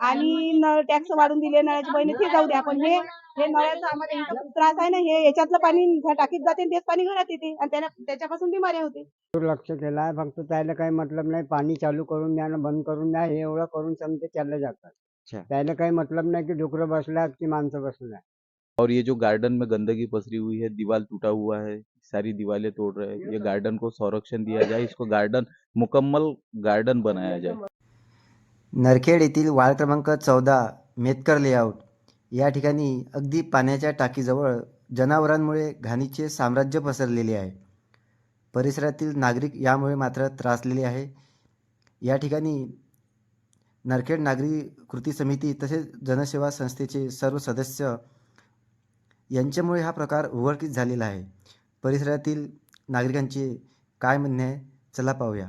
आणि नळ टॅक्स वाढून दिले नळाचे बहिणी ते जाऊ द्या पण हे हे नळाचं आम्हाला त्रास आहे ना हे याच्यातलं पाणी टाकीत जाते तेच पाणी घरात येते आणि त्याला त्याच्यापासून बिमाऱ्या होते. दुर्लक्ष केलं आहे फक्त त्याला काही मतलब नाही पाणी चालू करून द्या ना बंद करून द्या हे एवढं करून समजे चालले जातात. अच्छा. त्याला काही मतलब नाही की डुकरं की माणसं और ये जो गार्डन में गंदगी पसरी हुई है दीवार टूटा हुआ है सारी दीवारें तोड़ रहे हैं ये गार्डन को संरक्षण दिया जाए इसको गार्डन मुकम्मल गार्डन बनाया जाए। नरखेड येथील वार्ड क्रमांक चौदा मेतकर लेआउट. या ठिकाणी अगदी पाण्याच्या टाकीजवळ जनावरांमुळे घाणीचे साम्राज्य पसरलेले आहे. परिसरातील नागरिक यामुळे मात्र त्रासलेले आहे. या ठिकाणी नरखेड नागरी कृती समिती तसेच जनसेवा संस्थेचे सर्व सदस्य यांच्यामुळे हा प्रकार उघडकीस झालेला आहे. परिसरातील नागरिकांचे काय म्हणणे आहे? चला पाहूया.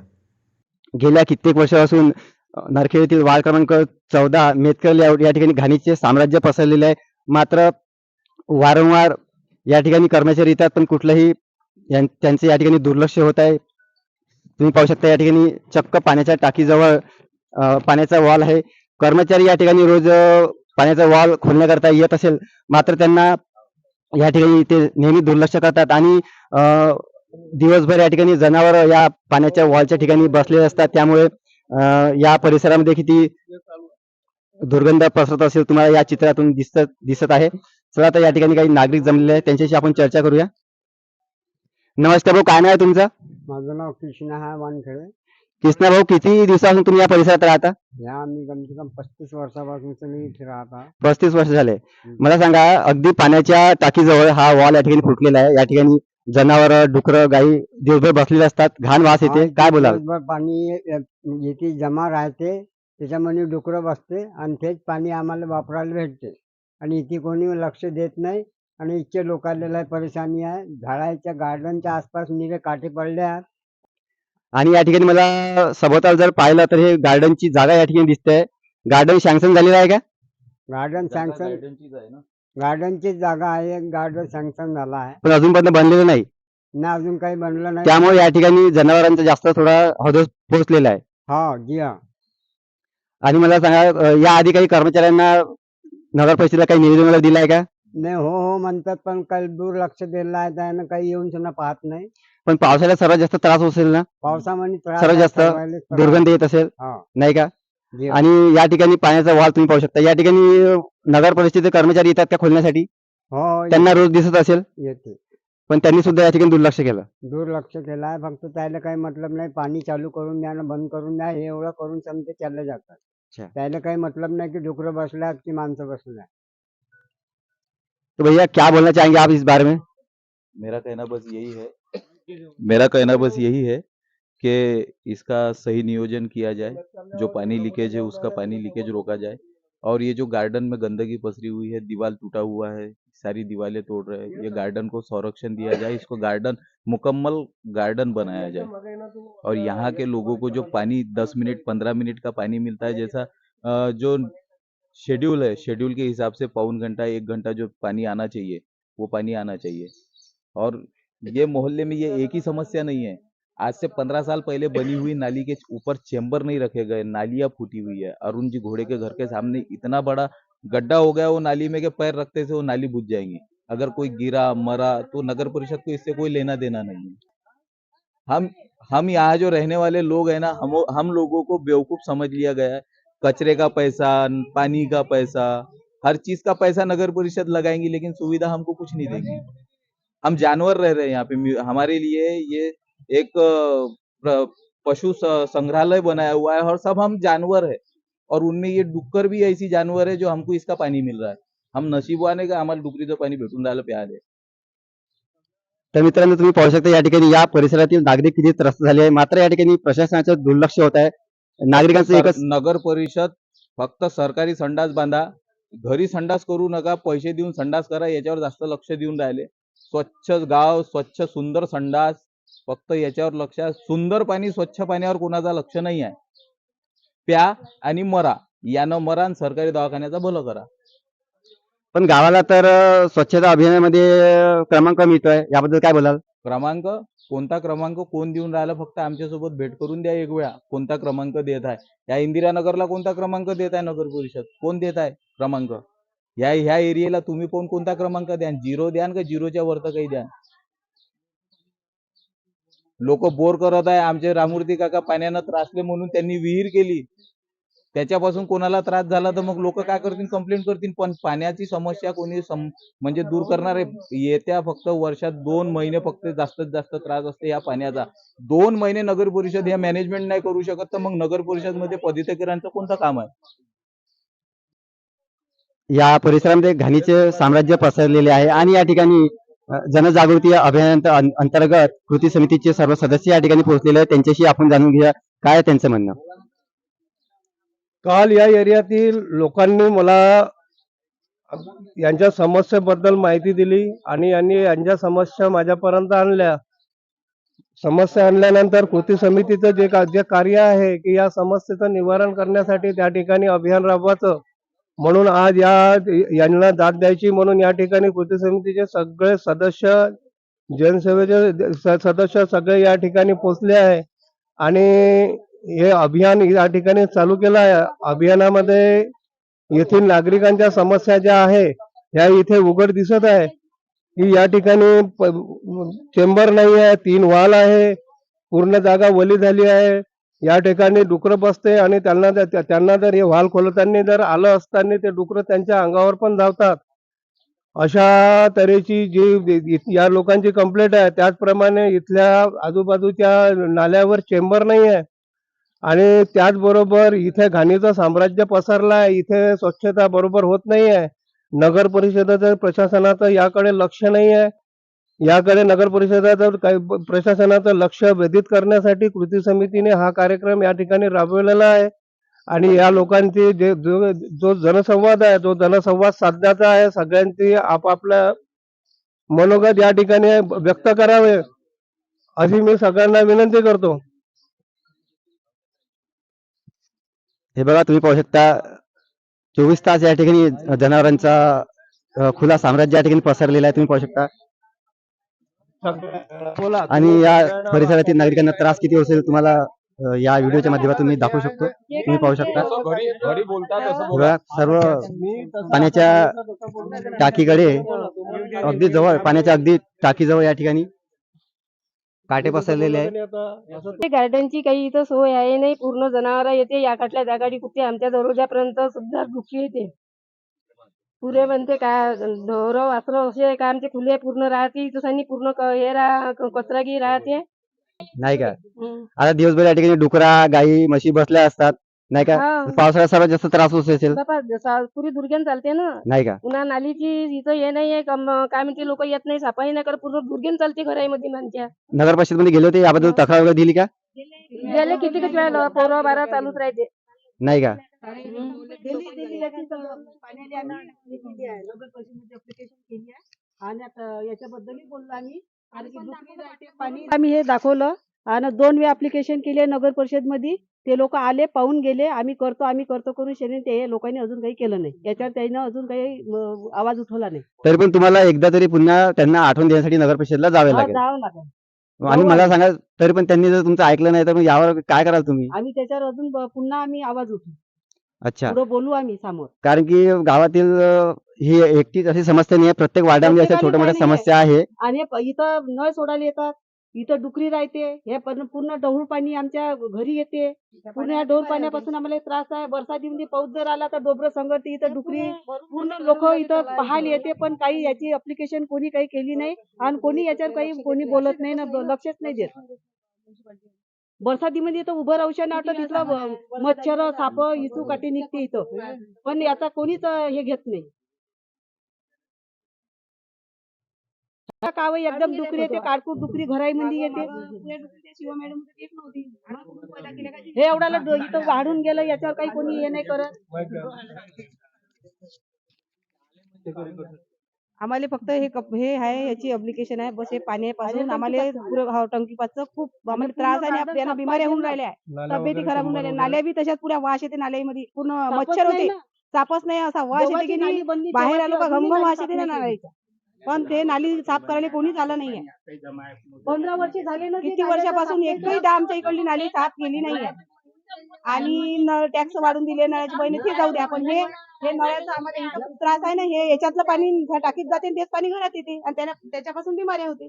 गेल्या कित्येक वर्षापासून नरखेड येथील वार्ड क्रमांक चौदा मेतकर या ठिकाणी घाणीचे साम्राज्य पसरलेले आहे. मात्र वारंवार या ठिकाणी कर्मचारी येतात पण कुठलंही यां- त्यांचे या ठिकाणी दुर्लक्ष होत आहे. तुम्ही पाहू शकता या ठिकाणी चक्क पाण्याच्या टाकीजवळ पाण्याचा वॉल आहे. कर्मचारी या ठिकाणी रोज पाण्याचा वॉल खोलण्याकरता येत असेल मात्र त्यांना या ठिकाणी ते नेहमी दुर्लक्ष करतात आणि दिवसभर या ठिकाणी जनावर या पाण्याच्या वॉलच्या ठिकाणी बसलेले असतात. त्यामुळे या परिसरामध्ये किती दुर्गंध पसरत असेल तुम्हाला या चित्रातून दिसत दिसत आहे. चला आता या ठिकाणी काही नागरिक जमलेले आहेत त्यांच्याशी आपण चर्चा करूया. नमस्कार भाऊ काय नाव आहे तुमचं? माझं नाव कृष्ण आहे वानखेडे. कृष्णा भाऊ किती दिवसापासून तुम्ही या परिसरात राहता? या आम्ही कम से कम पस्तीस वर्षापासून मी इथे राहत पस्तीस वर्ष झाले. मला सांगा अगदी पाण्याच्या टाकीजवळ हा वॉल या ठिकाणी फुटलेला आहे. या ठिकाणी जनावर डुकर गाई दिवसभर बसलेले असतात. घाण वास येते. काय बोलाल? दिवसभर पाणी अ, येथे जमा राहते त्याच्यामध्ये डुकरं बसते आणि तेच पाणी आम्हाला वापरायला भेटते. आणि इथे कोणी लक्ष देत नाही आणि इतके लोकांना लय परेशानी आहे झाडाच्या गार्डनच्या आसपास निरे काठे पडले आहेत. आणि या ठिकाणी मला सभोवताल जर पाहिलं तर हे गार्डनची जागा या ठिकाणी दिसते. गार्डन सँक्शन झालेलं आहे का? गार्डन सँक्शन गार्डनचीच आहे ना. गार्डनची जागा आहे गार्डन सँक्शन झाला आहे. पण अजूनपर्यंत बनलेलं नाही. ना अजून काही बनलं नाही. त्यामुळे या ठिकाणी जनावरांचा जास्त थोडा हौदोस पोहोचलेला आहे. हा जी हा आणि मला सांगा अं, या आधी काही कर्मचाऱ्यांना नगर परिषदेला काही निवेदन वगैरे दिलं आहे का? नाही हो हो म्हणतात पण काही दुर्लक्ष दिलं आहे त्यानं काही येऊन सुद्धा पाहत नाही. पण पावसाळ्यात सर्वात जास्त त्रास असेल ना? पावसामध्ये त्रास सर्वात आहे जास्त त्रास. दुर्गंध येत असेल? हा. नाही का. आणि या ठिकाणी पाण्याचा वाल तुम्ही पाहू शकता. या ठिकाणी नगर परिषदेचे कर्मचारी येतात का खोलण्यासाठी. हो त्यांना रोज दिसत असेल. येते. पण त्यांनी सुद्धा या ठिकाणी दुर्लक्ष केलं. दुर्लक्ष केलं आहे. फक्त त्याला काही मतलब नाही. पाणी चालू करून द्या ना बंद करून द्या. हे एवढं करून समजे चालले जातात. त्याला काही मतलब नाही की डुकरं बसल्यात की माणसं बसल्या. तो भैया क्या बोलना चाहेंगे आप इस बारे में? मेरा कहना बस यही है. मेरा कहना बस यही है कि इसका सही नियोजन किया जाए, जो पानी लीकेज है, उसका पानी लीकेज रोका जाए। और ये जो गार्डन में गंदगी पसरी हुई है दीवार टूटा हुआ है, सारी दीवारें तोड़ रहे हैं, ये गार्डन को संरक्षण दिया जाए, इसको गार्डन, मुकम्मल गार्डन बनाया जाए। और यहाँ के लोगों को जो पानी दस मिनट, पंद्रह मिनट का पानी मिलता है, जैसा जो शेड्यूल है, शेड्यूल के हिसाब से पौन घंटा, एक घंटा जो पानी आना चाहिए, वो पानी आना चाहिए। और ये मोहल्ले में ये एक ही समस्या नहीं है। आज से पंद्रह साल पहले बनी हुई नाली के ऊपर चेम्बर नहीं रखे गए नालियाँ फूटी हुई है। अरुण जी घोड़े के घर के सामने इतना बड़ा गड्ढा हो गया, वो नाली में के पैर रखते से वो नाली बुझ जाएँगी। अगर कोई गिरा, मरा तो नगर परिषद को इससे कोई लेना देना नहीं है। हम हम यहाँ जो रहने वाले लोग हैं ना, हम हम लोगों को बेवकूफ़ समझ लिया गया है। कचरे का पैसा, पानी का पैसा, हर चीज़ का पैसा नगर परिषद लगाएँगी, लेकिन सुविधा हमको कुछ नहीं देगी। हम जानवर रह रहे हैं यहाँ पे, हमारे लिए ये एक पशु संग्रहालय बनाया हुआ है और सब हम जानवर है। और उनमें ये डुक्कर भी ऐसी जानवर है जो हमको इसका पानी मिल रहा है। हम नशीबवान का आम्हाला डुकरीचं पाणी भेटून राहिलं प्याले तर मित्रांनो तुम्ही पाहू शकता या ठिकाणी या परिसरातील नागरिक किती त्रस्त झाले आहे मात्र या ठिकाणी प्रशासनाचं दुर्लक्ष होत आहे. नागरिकांचं एकच नगर परिषद फक्त सरकारी संडास बांधा. घरी संडास करू नका पैसे देऊन संडास करा याच्यावर जास्त लक्ष देऊन राहिले. स्वच्छ गाव स्वच्छ सुंदर संडास फक्त याच्यावर लक्ष. सुंदर पाणी स्वच्छ पाण्यावर कोणाचा लक्ष नाही आहे प्या आणि मरा. यानं मरा आणि सरकारी दवाखान्याचा भलं करा. पण गावाला तर अं, स्वच्छता अभियानामध्ये अं, क्रमांक मिळतोय. याबद्दल काय बोलाल? क्रमांक? कोणता क्रमांक? कोण देऊन राहिला? फक्त आमच्यासोबत भेट करून द्या एक वेळा. कोणता क्रमांक देत आहे? या इंदिरानगरला कोणता क्रमांक देत आहे नगर परिषद? कोण देत आहे क्रमांक? या ह्या एरियाला तुम्ही कोण कोणता क्रमांक द्या? झिरो द्यान का झिरोच्या वरतं काही द्या. लोक बोर करत आहे. आमचे रामूर्ती काका पाण्यानं त्रासले म्हणून त्यांनी विहीर केली. त्याच्यापासून कोणाला त्रास झाला तर मग लोक काय करतील? कंप्लेंट करतील. पण पाण्याची समस्या कोणी सम म्हणजे दूर करणार आहे. येत्या फक्त वर्षात दोन महिने फक्त जास्तीत जास्त त्रास असते या पाण्याचा. दोन महिने नगर परिषद या मॅनेजमेंट नाही करू शकत तर मग नगर परिषदमध्ये पदितकरांचं कोणतं काम आहे? या परिसरामध्ये घाणीचे साम्राज्य पसरलेले आहे. आणि या ठिकाणी जनजागृती अभियान अंतर्गत कृती समितीचे सर्व सदस्य या ठिकाणी पोहोचलेले आहेत. त्यांच्याशी आपण जाणून घेऊया काय त्यांचं म्हणणं. काल या एरियातील लोकांनी मला यांच्या समस्येबद्दल माहिती दिली आणि यांनी यांच्या समस्या माझ्यापर्यंत आणल्या. समस्या आणल्यानंतर कृती समितीचं जे का जे कार्य आहे की या समस्येचं निवारण करण्यासाठी त्या ठिकाणी अभियान राबवायचं. म्हणून आज या यांना दाद द्यायची म्हणून या ठिकाणी कृती समितीचे सगळे सदस्य जनसेवेचे स- सदस्य सगळे या ठिकाणी पोचले आहे. आणि हे अभियान या ठिकाणी चालू केलं आहे. अभियानामध्ये येथील नागरिकांच्या समस्या ज्या आहे ह्या इथे उघड दिसत आहे. की या ठिकाणी चेंबर नाही आहे तीन वाल आहे पूर्ण जागा वली झाली आहे. या ठिकाणी डुकरं बसते आणि त्यांना त्यांना जर हे वाल खोलताना जर आलं असताना ते डुकरं त्यांच्या अंगावर पण धावतात. अशा तऱ्हेची जी या लोकांची कंप्लेंट आहे त्याचप्रमाणे इथल्या आजूबाजूच्या नाल्यावर चेंबर नाही आहे. आणि त्याचबरोबर इथे घाणीचं साम्राज्य पसरलं आहे इथे स्वच्छता बरोबर होत नाही आहे नगर परिषदेचं प्रशासनाचं याकडे लक्ष नाही आहे याकडे नगर परिषदेचं काही प्रशासनाचं लक्ष वेधित करण्यासाठी कृती समितीने हा कार्यक्रम या ठिकाणी राबवलेला आहे. आणि या लोकांची जे जो जो जनसंवाद आहे जो जनसंवाद साधण्याचा आहे सगळ्यांची आपापल्या मनोगत या ठिकाणी व्यक्त करावे अशी मी सगळ्यांना विनंती करतो. हे बघा तुम्ही पाहू शकता चोवीस तास या ठिकाणी जनावरांचा खुला साम्राज्य या ठिकाणी पसरलेला आहे तुम्ही पाहू शकता. आणि या परिसरातील नागरिकांना त्रास किती होत असेल तुम्हाला अ, या व्हिडिओच्या माध्यमातून मी दाखवू शकतो. तुम्ही पाहू शकता. हे बघा, सर्व पाण्याच्या टाकीकडे अगदी जवळ पाण्याच्या अगदी टाकीजवळ या ठिकाणी काटे पसरलेले आहे ते गार्डनची काही इथं सोय आहे नाही पूर्ण जनावर येते या काटल्या त्या गाडी कुठे आमच्या दरवाजापर्यंत सुद्धा धुकी येते पुरे म्हणते का ढोर वासरं असे का आमचे खुले पूर्ण राहते तसानी पूर्ण क- हे रा कचरागी राहते. नाही का? हम्म. आता दिवसभर या ठिकाणी डुकरा गाई म्हशी बसल्या असतात. नाही का? हा. पावसाळ्यात सर्वात जास्त त्रास होत असेल. जसा पुरी दुर्गेन चालते ना. नाही का? पुन्हा नालीची इथं हे नाहीये कम- काय म्हणते लोक येत नाही साफाई नाही करत पूर्ण दुर्गेन चालते घरामध्ये माणच्या नगर परिषदमध्ये गेले होते याबद्दल तक्रार वगैरे दिली का? गेले किती किती वेळा पोरं बारा चालूच राहते. नाही का? आम्ही हे केली आहे. नगर परिषदेमध्ये application केली आहे. आणि आता याच्याबद्दलही बोललो आम्ही. आणि की दुसरी राहते पाणी आम्ही हे दाखवलं. आणि दोन वेळा अप्लिकेशन केले नगर परिषदमध्ये ते लोक आले पाहून गेले. आम्ही करतो आम्ही करतो करून शेने ते लोकांनी अजून काही केलं नाही. याच्यावर त्यानं अजून काही आवाज उठवला नाही. तरी पण तुम्हाला एकदा तरी पुन्हा त्यांना आठवण देण्यासाठी नगर परिषदला जावे लागेल. जावं लागेल. आणि मला सांगा तरी पण त्यांनी जर तुमचं ऐकलं नाही तर मग यावर काय कराल तुम्ही? आम्ही त्याच्यावर अजून ब- पुन्हा आम्ही आवाज उठू. अच्छा. पुढे बोलू आम्ही समोर. कारण की गावातील अं, ही एकटीच अशी समस्या नाही आहे. प्रत्येक वार्डामध्ये अशा छोट्या मोठ्या समस्या आहे. आणि प- इथं नळ सोडायला येतात. इथं डुकरी राहते हे पण पूर्ण डहुळ पाणी आमच्या घरी येते. पूर्ण या डोर पाण्यापासून आम्हाला त्रास आहे. बरसातीमध्ये पाऊस जर आला तर डोबरं संगती इथं डुकरी पूर्ण लोक इथं पाहायला येते पण काही याची अप्लिकेशन कोणी काही केली नाही आणि कोणी याच्यावर काही कोणी बोलत नाही ना लक्षच नाही देत. बरसातीमध्ये इथं उभं राहू शकणार तिथलं मच्छर साप इचू काठी निघते इथं. पण याचा कोणीच हे घेत नाही. कावं एकदम डुकरी येते काडकूट डुकरी घराईमध्ये येते. हे एवढ्याला इथं वाढून गेलं याच्यावर काही कोणी हे नाही करत. आम्हाला फक्त हे कप- हे आहे याची अप्लिकेशन आहे. बस हे पाण्यापासून आम्हाला पुरं हो, टंकीपासून खूप आम्हाला त्रास आहे आणि आपल्याला बिमाऱ्या होऊन राहिल्या. आहे. तब्येती खराब होऊन राहिल्या. नाल्या बी तशाच पुऱ्या वास येते नाल्यामध्ये. पूर्ण मच्छर होते. सापच नाही असा वास येते की नाही? बाहेर आलो का घमघम वास येते ना नाल्याचा पण ते नाली साफ करायला कोणीच आलं नाहीये. पंधरा वर्ष झाले ना किती वर्षापासून एकदा आमच्या इकडली नाली साफ केली नाहीये. आणि नळ टॅक्स वाढून दिले नळाचे बहिणी ते जाऊ द्या. पण हे हे नळाचं आम्हाला त्रास आहे ना हे याच्यातलं पाणी टाकीत जाते आणि तेच पाणी घरात येते. आणि त्याला त्याच्यापासून बिमाऱ्या होते.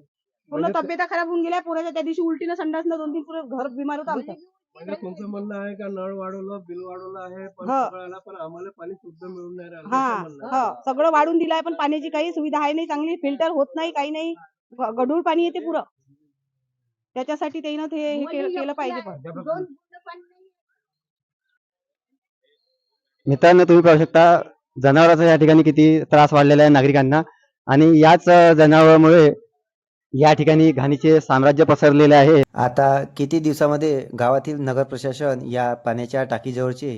पूर्ण म्हणजे ते- तब्येत खराब होऊन गेल्या पोराच्या त्या दिवशी उलटीनं संडासनं दोन तीन पुरं घर बिमार होतं आमचं. म्हणजे तुमचं म्हणणं आहे का नळ वाढवलं बिल वाढवलं आहे पण हो. आम्हाला पाणी शुद्ध मिळून नाही राहिलं हा असं म्हणणं आहे. हा. सगळं वाढून दिलंय पण पाण्याची काही सुविधा आहे नाही चांगली फिल्टर होत नाही काही नाही. ग- गढूळ पाणी येते पुरं. त्याच्यासाठी त्यानं ते हे केलं केलं पाहिजे पण. मित्रांनो तुम्ही पाहू शकता जनावरांचा या ठिकाणी किती त्रास वाढलेला आहे नागरिकांना. आणि याच अ, जनावरांमुळे या ठिकाणी घाणीचे साम्राज्य पसरलेले आहे. आता किती दिवसामध्ये गावातील नगर प्रशासन या पाण्याच्या टाकीजवळचे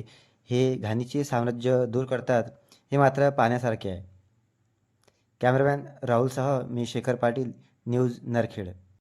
हे घाणीचे साम्राज्य दूर करतात हे मात्र पाहण्यासारखे आहे. कॅमेरामॅन राहुलसह मी शेखर पाटील न्यूज नरखेड.